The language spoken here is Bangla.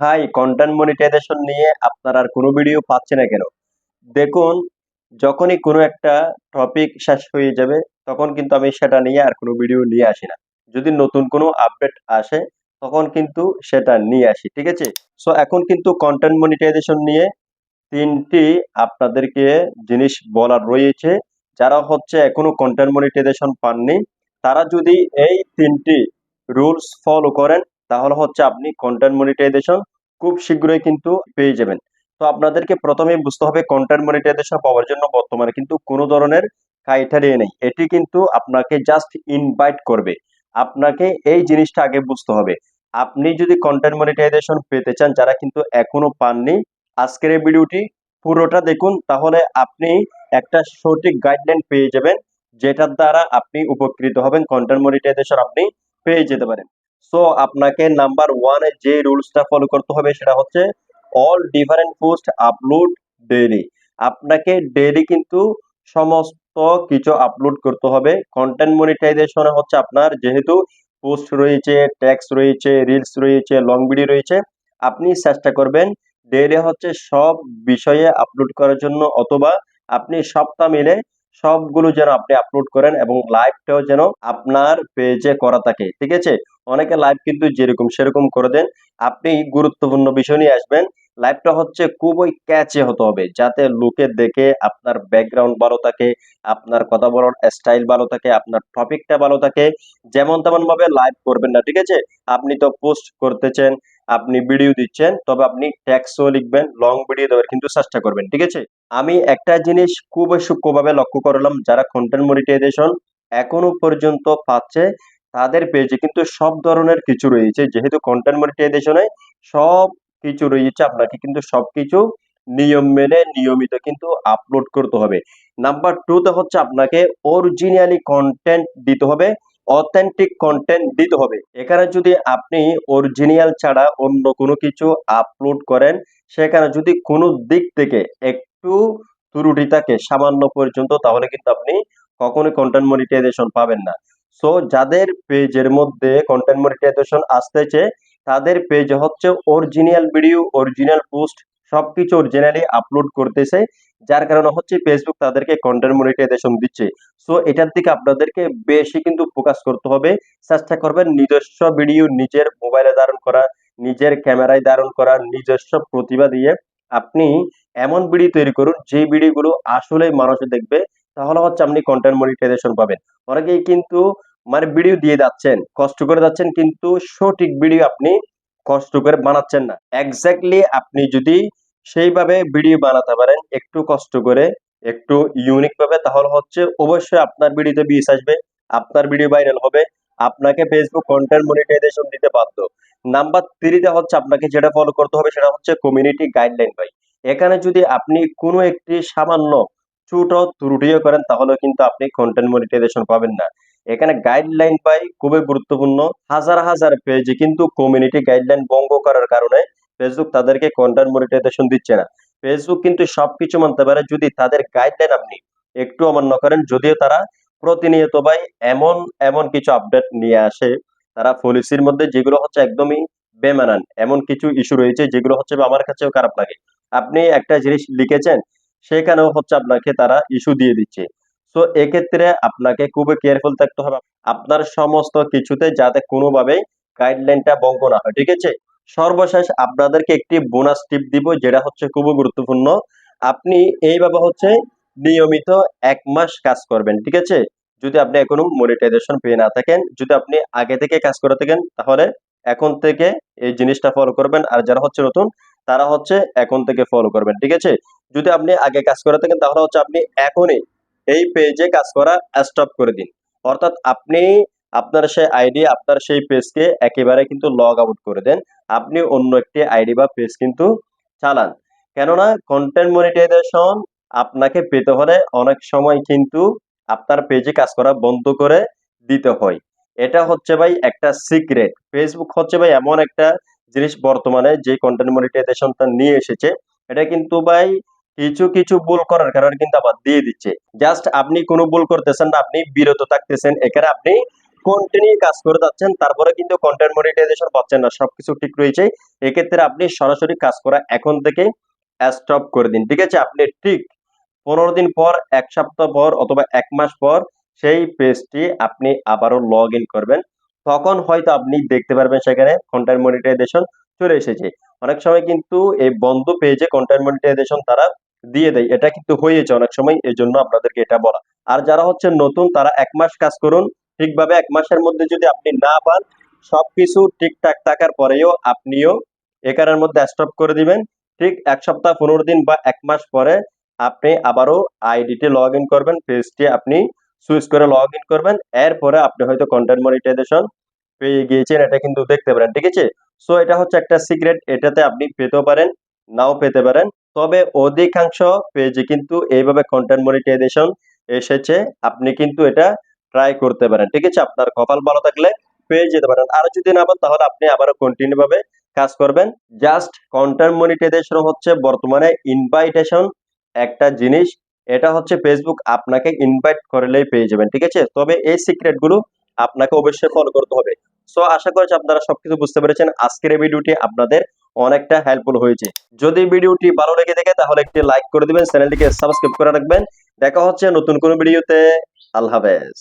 ভাই কন্টেন্ট মনিটাইজেশন নিয়ে আপনার আর কোনো ভিডিও পাচ্ছে না কেন? দেখুন, যখনই কোনো একটা টপিক শেষ হয়ে যাবে, তখন কিন্তু আমি সেটা নিয়ে আর কোনো ভিডিও নিয়ে আসি না। যদি নতুন কোনো আপডেট আসে, তখন কিন্তু সেটা নিয়ে আসি, ঠিক আছে? সো এখন কিন্তু কন্টেন্ট মনিটাইজেশন নিয়ে তিনটি আপনাদেরকে জিনিস বলার রয়েছে। যারা হচ্ছে এখনও কন্টেন্ট মনিটাইজেশন পাননি, তারা যদি এই তিনটি রুলস ফলো করেন তাহলে হচ্ছে আপনি কন্টেন্ট মনিটাইজেশন খুব শীঘ্রই কিন্তু পেয়ে যাবেন। তো আপনাদেরকে প্রথমে বুঝতে হবে কন্টেন্ট মনিটাইজেশন পাওয়ার জন্য বর্তমানে কিন্তু কোনো ধরনের ক্রাইটেরিয়া নেই। এটি কিন্তু আপনাকে জাস্ট ইনভাইট করবে। আপনাকে এই জিনিসটা আগে বুঝতে হবে। আপনি যদি কন্টেন্ট মনিটাইজেশন পেতে চান, যারা কিন্তু এখনও পাননি, আজকের এই ভিডিওটি পুরোটা দেখুন। তাহলে আপনি একটা সঠিক গাইডলাইন পেয়ে যাবেন, যেটার দ্বারা আপনি উপকৃত হবেন। কন্টেন্ট মনিটাইজেশন আপনি পেয়ে যেতে পারেন। সো আপনাকে নাম্বার ওয়ানে যে রুলসটা ফলো করতে হবে সেটা হচ্ছে all different post upload daily আপনাকে ডেইলি কিন্তু সমস্ত কিছু আপলোড করতে হবে। কন্টেন্ট মনিটাইজেশনে হচ্ছে আপনার যেহেতু পোস্ট রয়েছে ট্যাক্স রয়েছে রিলস রয়েছে লং ভিডিও রয়েছে, আপনি চেষ্টা করবেন ডেইলি হচ্ছে সব বিষয়ে আপলোড করার জন্য অথবা আপনি সপ্তাহ মিলে সবগুলো যেন আপনি আপলোড করেন এবং লাইভটাও যেন আপনার পেজে করা থাকে, ঠিক আছে? অনেকে লাইভ কিন্তু যেরকম সেরকম করে দেন। আপনি গুরুত্বপূর্ণ বিষয় নিয়ে আসবেন। লাইভটা হচ্ছে খুবই ক্যাচে হতে হবে, যাতে লোকে দেখে আপনার ব্যাকগ্রাউন্ড ভালো থাকে, আপনার কথা বলার স্টাইল ভালো থাকে, আপনার টপিকটা ভালো থাকে। যেমন তেমন ভাবে লাইভ করবেন না, ঠিক আছে? আপনি তো পোস্ট করতেছেন, আপনি ভিডিও দিচ্ছেন, তবে আপনি ট্যাক্সও লিখবেন লং ভিডিও দেওয়ার কিন্তু চেষ্টা করবেন, ঠিক আছে? আমি একটা জিনিস খুবই সূক্ষ্মভাবে লক্ষ্য করলাম, যারা কন্টেন্ট মনিটাইজেশন এখনও পর্যন্ত পাচ্ছে, তাদের পেজে কিন্তু সব ধরনের কিছু রয়েছে, যেহেতু কন্টেন্ট মনিটাইজেশনে সব কিছু রয়েছে, আপনাকে কিন্তু সবকিছু নিয়ম মেনে নিয়মিত কিন্তু আপলোড করতে হবে। নাম্বার টুতে হচ্ছে আপনাকে অরিজিনালি কন্টেন্ট দিতে হবে অথেন্টিক কন্টেন্ট দিতে হবে। এখানে যদি আপনি অরিজিনাল ছাড়া অন্য কোনো কিছু আপলোড করেন, সেখানে যদি কোনো দিক থেকে একটু ত্রুটি থাকে সামান্য পর্যন্ত, তাহলে কিন্তু আপনি কখনোই কন্টেন্ট মনিটাইজেশন পাবেন না। সো যাদের পেজের মধ্যে কন্টেন্ট মনিটাইজেশন আসতেছে তাদের পেজ হচ্ছে অরিজিনাল ভিডিও অরিজিনাল পোস্ট সবকিছু অরিজিনালি আপলোড করতেছে। যার কারণে হচ্ছে ফেসবুক তাদেরকে কন্টেন্ট মনিটাইজেশন দিচ্ছে। সো এটার দিকে আপনাদেরকে বেশি কিন্তু ফোকাস করতে হবে। চেষ্টা করবেন নিজস্ব ভিডিও নিজের মোবাইলে ধারণ করা, নিজের ক্যামেরায় ধারণ করা, নিজস্ব প্রতিভা দিয়ে আপনি এমন ভিডিও তৈরি করুন যে ভিডিওগুলো আসলে মানুষ দেখবে, তাহলে হচ্ছে আপনি কন্টেন্ট মনিটাইজেশন পাবেন। অনেকেই কিন্তু মানে ভিডিও দিয়ে যাচ্ছেন, কষ্ট করে যাচ্ছেন, কিন্তু সঠিক ভিডিও আপনি কষ্ট করে বানাচ্ছেন না। এক্স্যাক্টলি আপনি যদি সেইভাবে ভিডিও বানাতে পারেন, একটু কষ্ট করে, একটু ইউনিক ভাবে, তাহলে হচ্ছে অবশ্যই আপনার ভিডিওতে ভিউজ আসবে, আপনার ভিডিও ভাইরাল হবে, আপনাকে ফেসবুক কন্টেন্ট মনিটাইজেশন দিতে বাধ্য। নাম্বার থ্রিতে হচ্ছে আপনাকে যেটা ফলো করতে হবে, সেটা হচ্ছে কমিউনিটি গাইডলাইন ভাই। এখানে যদি আপনি কোনো একটি সামান্য ছোট ত্রুটিও করেন, তাহলে কিন্তু আপনি কন্টেন্ট মনিটাইজেশন পাবেন না। এখানে গাইডলাইন পাই, খুবই গুরুত্বপূর্ণ। হাজার হাজার পেজে কিন্তু কমিউনিটি গাইডলাইন ভঙ্গ করার কারণে ফেসবুক তাদেরকে কন্টেন্ট মনিটাইজেশন দিচ্ছে না। ফেসবুক কিন্তু সবকিছু মানতে পারে যদি তাদের গাইডলাইন আপনি একটু অমান্য করেন, যদিও তারা প্রতিনিয়ত ভাই এমন এমন কিছু আপডেট নিয়ে আসে। তারা পলিসির মধ্যে যেগুলো হচ্ছে একদমই বেমানান। এমন কিছু ইস্যু রয়েছে যেগুলো হচ্ছে আমার কাছেও খারাপ লাগে। আপনি একটা জিনিস লিখেছেন, সেখানেও হচ্ছে আপনাকে তারা ইস্যু দিয়ে দিচ্ছে। সো এক্ষেত্রে আপনাকে খুবই কেয়ারফুল থাকতে হবে। আপনার সমস্ত কিছুতে যাতে কোনোভাবেই গাইডলাইনটা ভঙ্গ না হয়, ঠিক আছে? সর্বশেষ আপনাদেরকে একটি বোনাস টিপ দিব, যেটা হচ্ছে খুবই গুরুত্বপূর্ণ। আপনি এইভাবে হচ্ছে নিয়মিত এক মাস কাজ করবেন, ঠিক আছে? যদি আপনি এখনও মনিটাইজেশন পেয়ে না থাকেন, যদি আপনি আগে থেকে কাজ করে থাকেন, তাহলে এখন থেকে এই জিনিসটা ফলো করবেন। আর যারা হচ্ছে নতুন, তারা হচ্ছে এখন থেকে ফলো করবেন, ঠিক আছে? যদি আপনি আগে কাজ করে থাকেন, তাহলে হচ্ছে আপনি এখনই এই পেজে কাজ করা স্টপ করে দিন। অর্থাৎ আপনি আপনার সেই আইডি আপনার সেই পেজকে একেবারে কিন্তু লগ আউট করে দেন। আপনি অন্য একটি আইডি বা পেজ কিন্তু চালান। কেননা কন্টেন্ট মনিটাইজেশন আপনাকে পেতে হলে অনেক সময় কিন্তু আপনার পেজে কাজ করা বন্ধ করে দিতে হয়। এটা হচ্ছে ভাই একটা সিক্রেট ফেসবুক হচ্ছে ভাই এমন একটা জিনিস বর্তমানে যে কন্টেন্ট মনিটাইজেশনটা নিয়ে এসেছে। এটা কিন্তু ভাই কিছু কিছু ভুল করার কারণে কিন্তু আবার দিয়ে দিচ্ছে। জাস্ট আপনি কোনো ভুল করতেছেন না, আপনি বিরত থাকতেছেন, এখানে আপনি কন্টিনিউ কাজ করে যাচ্ছেন, তারপরে কিন্তু কন্টেন্ট মনিটাইজেশন পাচ্ছেন না, সবকিছু ঠিক রয়েছে। এক্ষেত্রে আপনি সরাসরি কাজ করা এখন থেকে স্টপ করে দিন, ঠিক আছে? আপনি ঠিক পনেরো দিন পর, এক সপ্তাহ পর অথবা এক মাস পর সেই পেজটি আপনি আবারও লগ করবেন। তখন হয়তো আপনি দেখতে পারবেন সেখানে কন্টেন্ট মনিটাইজেশন চলে এসেছে। অনেক সময় কিন্তু এই বন্ধ পেজে কন্টেন্ট মনিটাইজেশন তারা দিয়ে দেয়। এটা কিন্তু হয়েছে অনেক সময় এই জন্য আপনাদেরকে এটা বলা। আর যারা হচ্ছে নতুন, তারা এক মাস কাজ করুন। ঠিকভাবে এক মাসের মধ্যে যদি আপনি না পান, সবকিছু ঠিকঠাক থাকার পরেও আপনিও একারের মধ্যে স্টপ করে দিবেন। ঠিক এক সপ্তাহ, পনেরো দিন বা এক মাস পরে আপনি আবারও আইডিতে লগ ইন করবেন পেজটি আপনি সুইচ করে লগ ইন করবেন। এরপরে আপনি হয়তো কন্টেন্ট মনিটাইজেশন পেয়ে গিয়েছেন, এটা কিন্তু দেখতে পারেন। ঠিক আছে? সো এটা হচ্ছে একটা সিক্রেট এটাতে আপনি পেতেও পারেন, নাও পেতে পারেন। তবে অধিকাংশ পেজে কিন্তু এইভাবে কন্টেন্ট মনিটাইজেশন এসেছে, আপনি কিন্তু এটা ট্রাই করতে পারেন। ঠিক আছে? আপনার কপাল ভালো থাকলে পেয়ে যেতে পারেন। আর যদি না পান, তাহলে আপনি আবারও কন্টিনিউ ভাবে কাজ করবেন। জাস্ট কন্টেন্ট মনিটাইজেশন হচ্ছে বর্তমানে ইনভাইটেশন একটা জিনিস। এটা হচ্ছে ফেসবুক আপনাকে ইনভাইট করলেই পেয়ে যাবেন। ঠিক আছে? তবে এই সিক্রেটগুলো আপনাকে অবশ্যই ফলো করতে হবে। সো আশা করছি আপনারা সবকিছু বুঝতে পেরেছেন। আজকের এই ভিডিওটি আপনাদের অনেকটা হেল্পফুল হয়েছে। যদি ভিডিওটি ভালো লেগে থাকে, তাহলে একটি লাইক করে দিবেন, চ্যানেলটিকে সাবস্ক্রাইব করে রাখবেন। দেখা হচ্ছে নতুন কোনো ভিডিওতে। আল্লাহ হাফেজ।